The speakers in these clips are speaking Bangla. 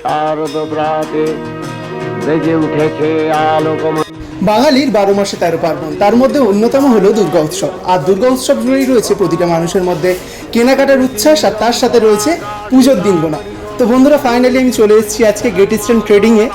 শারদ প্রাতে বেজে উঠেছে বাঙালির বারো মাসে তেরো পার্বণ। তার মধ্যে অন্যতম হলো দুর্গা উৎসব। আর দুর্গা উৎসব জুড়েই রয়েছে প্রতিটা মানুষের মধ্যে কেনাকাটার উচ্ছ্বাস, আর তার সাথে রয়েছে পুজোর দিন দিনগোনা তো বন্ধুরা ফাইনালি আমি চলে এসেছি আজকে গেট ইস্টার্ন ট্রেডিংয়ে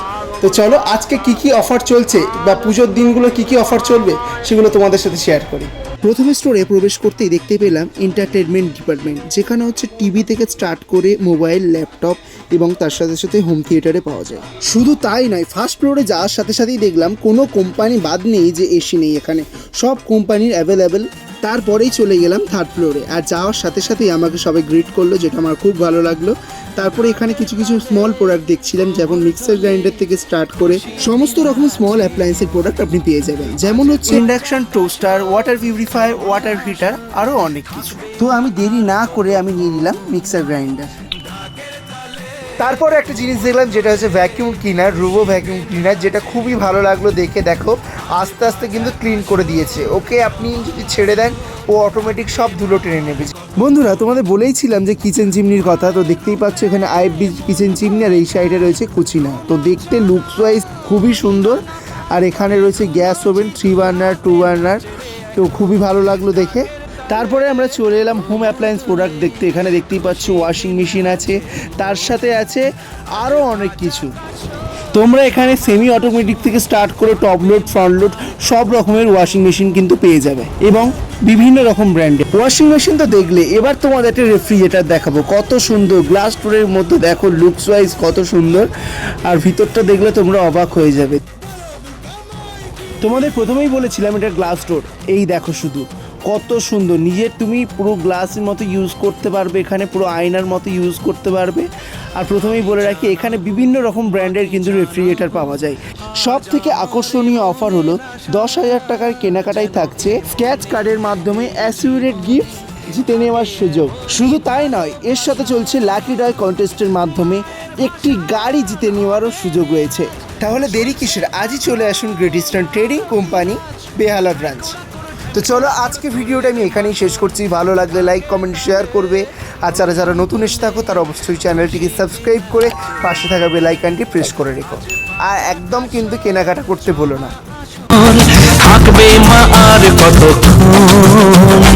তো চলো, আজকে কি কি অফার চলছে বা পুজোর দিনগুলো কি কি অফার চলবে সেগুলো তোমাদের সাথে শেয়ার করি। প্রথমে স্টোরে প্রবেশ করতেই দেখতে পেলাম এন্টারটেনমেন্ট ডিপার্টমেন্ট যেখানে হচ্ছে টিভি থেকে স্টার্ট করে মোবাইল ল্যাপটপ এবং তার সাথে সাথে হোম থিয়েটারে পাওয়া যায়। শুধু তাই নয় ফার্স্ট ফ্লোরে যাওয়ার সাথে সাথেই দেখলাম কোনো কোম্পানি বাদ নেই যে এসি নেই এখানে। সব কোম্পানির অ্যাভেলেবেল তারপরেই চলে গেলাম থার্ড ফ্লোরে আর যাওয়ার সাথে সাথেই আমাকে সবাই গ্রিট করল যেটা আমার খুব ভালো লাগল। তারপরে এখানে কিছু কিছু স্মল প্রোডাক্ট দেখছিলাম যেমন মিক্সার গ্রাইন্ডার থেকে স্টার্ট করে সমস্ত রকম স্মল অ্যাপ্লায়েন্সের প্রোডাক্ট আপনি পেয়ে যাবেন। যেমন হচ্ছে induction toaster water purifier water heater আরও অনেক কিছু। তো আমি দেরি না করে আমি নিয়ে নিলাম মিক্সার গ্রাইন্ডার তারপরে একটা জিনিস দেখলাম, যেটা হচ্ছে vacuum cleaner robo vacuum cleaner যেটা খুবই ভালো লাগল দেখে। দেখো, আস্তে আস্তে কিন্তু ক্লিন করে দিয়েছে। ওকে আপনি যদি ছেড়ে দেন, ও অটোমেটিক সব ধুলো টেনে নেবে। বন্ধুরা, তোমাদের বলেইছিলাম যে কিচেন চিমনির কথা, তো দেখতেই পাচ্ছ এখানে আইএফবি কিচেন চিমনি আর এই সাইডে রয়েছে কুচিনা। তো দেখতে লুকস ওয়াইজ খুবই সুন্দর। আর এখানে রয়েছে gas oven three burner two burner তো খুবই ভালো লাগল দেখে। তারপরে আমরা চলে এলাম হোম অ্যাপ্লায়েন্স প্রোডাক্ট দেখতে। এখানে দেখতেই পাচ্ছ ওয়াশিং মেশিন আছে। তার সাথে আছে আরও অনেক কিছু। তোমরা এখানে সেমি অটোমেটিক থেকে স্টার্ট করে টপ লোড ফ্রন্ট লোড সব রকমের ওয়াশিং মেশিন কিন্তু পেয়ে যাবে এবং বিভিন্ন রকম ব্র্যান্ডে ওয়াশিং মেশিন তো দেখলে, এবার তোমাদের একটা রেফ্রিজারেটর দেখাবো। কত সুন্দর গ্লাস ডোরের মধ্যে দেখো লুকস ওয়াইজ কত সুন্দর। আর ভিতরটা দেখলে তোমরা অবাক হয়ে যাবে। তোমাদের প্রথমেই বলেছিলাম এটা গ্লাস ডোর এই দেখো শুধু। কত সুন্দর। নিজের তুমি পুরো গ্লাসের মতো ইউজ করতে পারবে, এখানে পুরো আয়নার মতো ইউজ করতে পারবে। আর প্রথমেই বলে রাখি, এখানে বিভিন্ন রকম ব্র্যান্ডের কিন্তু রেফ্রিজারেটর পাওয়া যায়। সব থেকে আকর্ষণীয় অফার হলো, দশ হাজার টাকার কেনাকাটাই থাকছে স্ক্যাচ কার্ডের মাধ্যমে অ্যাসিউরেট গিফট জিতে নেওয়ার সুযোগ। শুধু তাই নয়, এর সাথে চলছে লাকি ডয় কন্টেস্টের মাধ্যমে একটি গাড়ি জিতে নেওয়ারও সুযোগ রয়েছে। তাহলে দেরি কিসের? আজই চলে আসুন great eastern trading company Behala branch তো চলো আজকে ভিডিওটা আমি এখানেই শেষ করছি। ভালো লাগলে লাইক কমেন্ট শেয়ার করবে। আর যারা যারা নতুন এসে থাকো, তারা অবশ্যই চ্যানেলটিকে সাবস্ক্রাইব করে পাশে থাকা বেল আইকনটি প্রেস করে রেখো। আর একদম কিন্তু কেনাকাটা করতে ভুলো না। থাকবে মা আর কতক্ষণ?